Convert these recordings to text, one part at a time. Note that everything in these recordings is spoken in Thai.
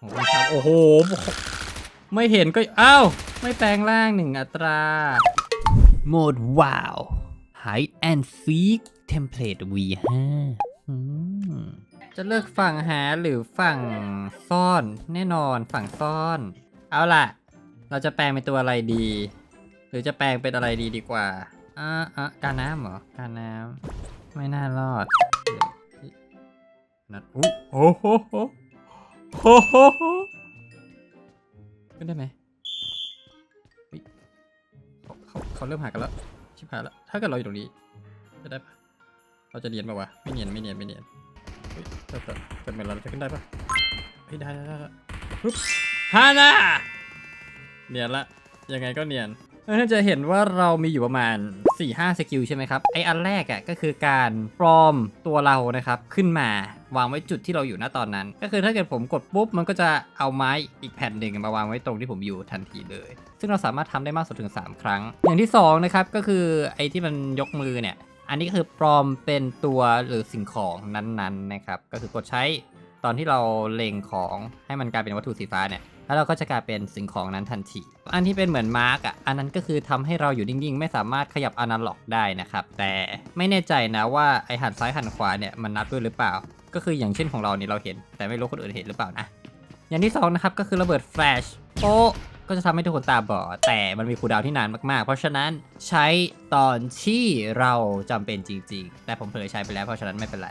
โอ้โหครับโอ้โห ไม่เห็นก็อ้าวไม่แปลงร่างหนึ่งอัตรา โหมดว้าว Hide and Seek Template V5 อืมจะเลือกฝั่งหาหรือฝั่งซ่อน แน่นอนฝั่งซ่อน เอาล่ะ เราจะแปลงเป็นตัวอะไรดี หรือจะแปลงเป็นอะไรดีดีกว่าอ่าอะการน้ำเหรอการน้ำไม่น่ารอดนัดอู้โอ้โห โหโอ้โหขึ้นได้ไหมเขาเขาเขาเริ่มหากันแล้วชิบหายแล้วถ้าเกิดเราอยู่ตรงนี้จะได้ปะเราจะเนียนปะวะไม่เนียนไม่เนียนไม่เนียนเฮ้ยเกิดเกิดเหมือนเราจะขึ้นได้ปะเฮ้ยได้ได้ได้ได้ปึ๊บฮาน่าเนียนละยังไงก็เนียน เออจะเห็นว่าเรามีอยู่ประมาณ 4-5 สกิลใช่ไหมครับ ไออันแรกอะ่ะก็คือการปลอมตัวเรานะครับ ขึ้นมาวางไว้จุดที่เราอยู่ณตอนนั้น ก็คือถ้าเกิดผมกดปุ๊บ มันก็จะเอาไม้อีกแผ่นหนึ่งมาวางไว้ตรงที่ผมอยู่ทันทีเลย ซึ่งเราสามารถทำได้มากสุดถึง 3 ครั้ง อย่างที่2นะครับก็คือไอที่มันยกมือเนี่ยอันนี้ก็คือปลอมเป็นตัวหรือสิ่งของนั้นๆนะครับก็คือกดใช้ตอนที่เราเล็งของให้มันกลายเป็นวัตถุสีฟ้าเนี่ย แล้วเราก็จะกลายเป็นสิ่งของนั้นทันที อันที่เป็นเหมือนมาร์กอะ อันนั้นก็คือทำให้เราอยู่นิ่งๆ ไม่สามารถขยับอนาล็อกได้นะครับ แต่ไม่แน่ใจนะว่าไอหันซ้ายหันขวาเนี่ยมันนับด้วยหรือเปล่า ก็คืออย่างเช่นของเราเนี่ยเราเห็น แต่ไม่รู้คนอื่นเห็นหรือเปล่านะ อย่างที่สองนะครับก็คือระเบิดแฟลชโป๊ะก็จะทำให้ทุกคนตาบอด แต่มันมีคูดาวที่นานมากๆ เพราะฉะนั้นใช้ตอนที่เราจำเป็นจริง ๆ แต่ผมเผลอใช้ไปแล้วเพราะฉะนั้นไม่เป็นไร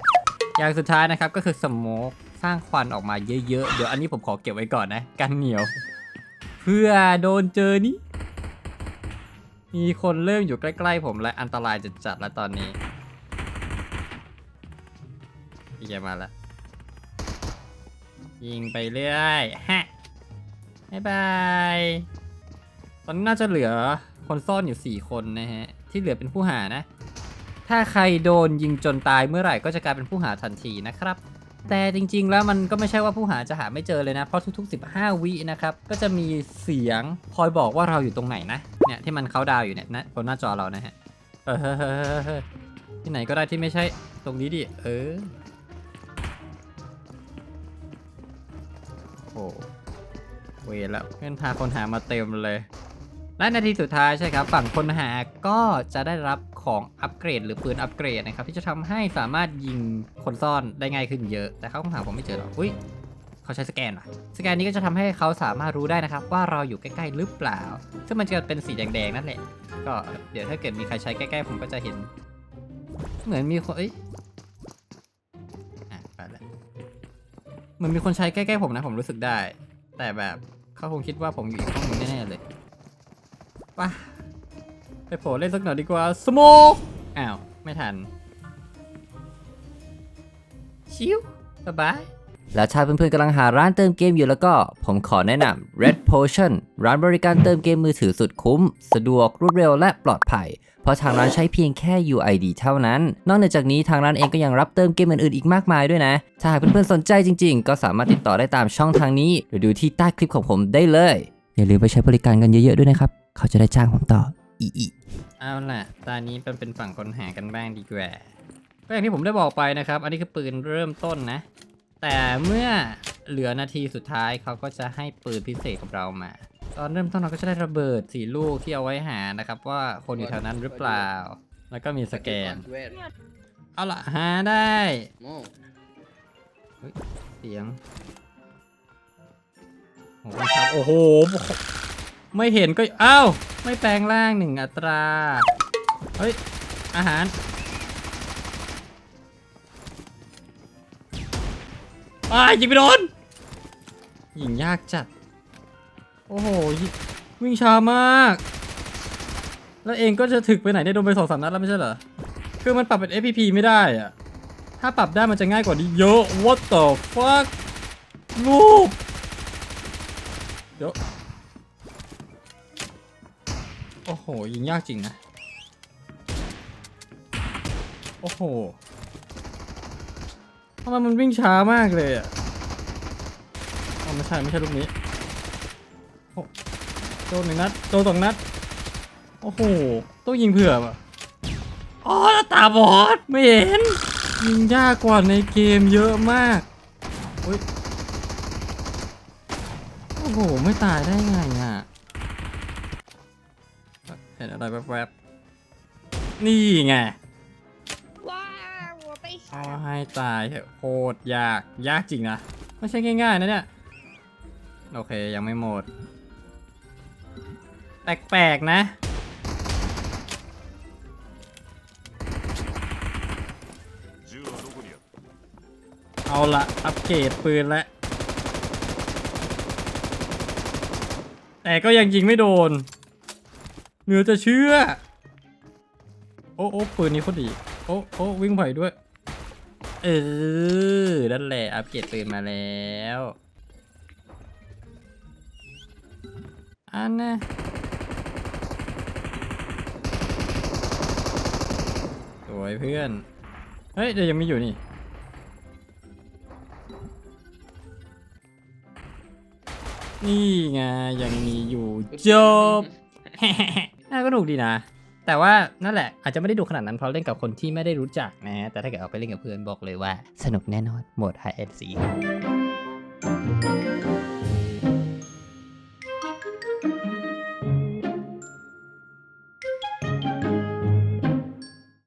อย่างสุดท้ายนะครับก็คือสโมก สร้างควันออกมาเยอะๆ เดี๋ยวอันนี้ผมขอเก็บไว้ก่อนนะ กันเหนียว เพื่อโดนเจอนี่มีคนเริ่มอยู่ใกล้ๆผมและอันตรายจะจัดๆแล้วตอนนี้พี่แกมาแล้วยิงไปเรื่อยฮะบายบายตอนนี้น่าจะเหลือคนซ่อนอยู่ 4 คนนะฮะ ที่เหลือเป็นผู้หานะ ถ้าใครโดนยิงจนตายเมื่อไหร่ก็จะกลายเป็นผู้หาทันทีนะครับ แต่จริงๆ แล้วมันก็ไม่ใช่ว่าผู้หาจะหาไม่เจอเลยนะ เพราะทุกๆ 15 วินะครับ ก็จะมีเสียงคอยบอกว่าเราอยู่ตรงไหนนะ เนี่ยที่มันเขาดาวอยู่เนี่ยนะบนหน้าจอเรานะฮะที่ไหนก็ได้ที่ไม่ใช่ตรงนี้ดิ เออ โอ้เวแล้วเพื่อนพาคนหามาเต็มเลย และนาทีสุดท้ายใช่ครับ ฝั่งคนหาก็จะได้รับของอัปเกรด หรือปืนอัปเกรดนะครับ ที่จะทำให้สามารถยิงคนซ่อนได้ง่ายขึ้นเยอะ แต่เขาคงหาผมไม่เจอหรอกอุ้ยเขาใช้สแกนว่ะสแกนนี้ก็จะทำให้เขาสามารถรู้ได้นะครับ ว่าเราอยู่ใกล้ๆหรือเปล่า ซึ่งมันจะเป็นสีแดงๆนั่นแหละก็เดี๋ยวถ้าเกิดมีใครใช้ใกล้ๆผมก็จะเห็น เหมือนมีคนเอ้ยอะไปแล้วเหมือนมีคนใช้ใกล้ๆผมนะผมรู้สึกได้ แต่แบบเขาคงคิดว่าผมอยู่อีกห้องนึงแน่ๆเลย ป่ะไปโผล่เล่นสักหน่อยดีกว่าสโมกอ้าว ไม่ทัน ชิวสบายแล้วถ้าเพื่อนๆกำลังหาร้านเติมเกมอยู่แล้วก็ ผมขอแนะนำ Red Potion ร้านบริการเติมเกมมือถือสุดคุ้ม สะดวกรวดเร็วและปลอดภัย เพราะทางร้านใช้เพียงแค่ UID เท่านั้น นอกเหนือจากนี้ทางร้านเองก็ยังรับเติมเกมอื่นๆอีกมากมายด้วยนะ ถ้าหากเพื่อนๆสนใจจริงๆ ก็สามารถติดต่อได้ตามช่องทางนี้ หรือดูที่ใต้คลิปของผมได้เลย อย่าลืมไปใช้บริการกันเยอะๆด้วยนะครับ เขาจะได้จ้างผมต่ออีอีเอาล่ะ ตอนนี้เป็นเป็นฝั่งคนหากันบ้างดีกว่า ก็อย่างที่ผมได้บอกไปนะครับ อันนี้คือปืนเริ่มต้นนะ แต่เมื่อเหลือนาทีสุดท้ายเขาก็จะให้ปืนพิเศษกับเรามา ตอนเริ่มต้นเราก็จะได้ระเบิดสี่ลูกที่เอาไว้หานะครับ ว่าคนอยู่แถวนั้นหรือเปล่า แล้วก็มีสแกน เอาล่ะหาได้เสียง โอ้โห ไม่เห็นก็อ้าวไม่แปลงร่างหนึ่งอัตรา เฮ้ย อาหาร อ้ายยิงไปโดน ยิงยากจัด โอ้โหยิงวิ่งช้ามาก แล้วเองก็จะถึกไปไหนได้โดนไปสองสามนัดแล้วไม่ใช่เหรอ คือมันปรับเป็น FPP ไม่ได้อะถ้าปรับได้มันจะง่ายกว่านี้เยอะ What the fuck รูปเดี๋ยว โอ้โห ยิงยากจริงนะ โอ้โหทำไมมันวิ่งช้ามากเลยอะอ๋อไม่ใช่ ไม่ใช่ลูกนี้โอ้โดนหนึ่งนัดโดนสองนัด โอ้โห ต้องยิงเผื่อป่ะอ๋อตาบอด ไม่เห็น ยิงยากกว่าในเกมเยอะมากอุ้ยโอ้โห ไม่ตายได้ไงอะ เห็นอะไรแวบๆ นี่ไง 哇，我被 เอา 杀。 ให้ตายเถอะโคตรยาก ยากจริงนะ ไม่ใช่ง่ายๆนะเนี่ย โอเค ยังไม่หมด แปลกๆนะ 銃はどこにある เอาละอัปเกรดปืนแล้ว แต่ก็ยังยิงไม่โดน เหนือจะเชื่อ โอ้โอ้ปืนนี้โคตรดี โอ้โอ้วิ่งไหวด้วย เออ นั่นแหละ อัปเกรดปืนมาแล้วอันนะสวยเพื่อน เฮ้ย เดี๋ยวยังมีอยู่นี่ นี่ไง ยังมีอยู่จบ น่าก็หนุกดีนะ แต่ว่านั่นแหละอาจจะไม่ได้ดูขนาดนั้นเพราะเล่นกับคนที่ไม่ได้รู้จักนะ แต่ถ้าเกิดเอาไปเล่นกับเพื่อนบอกเลยว่า สนุกแน่นอนโหมด High End 4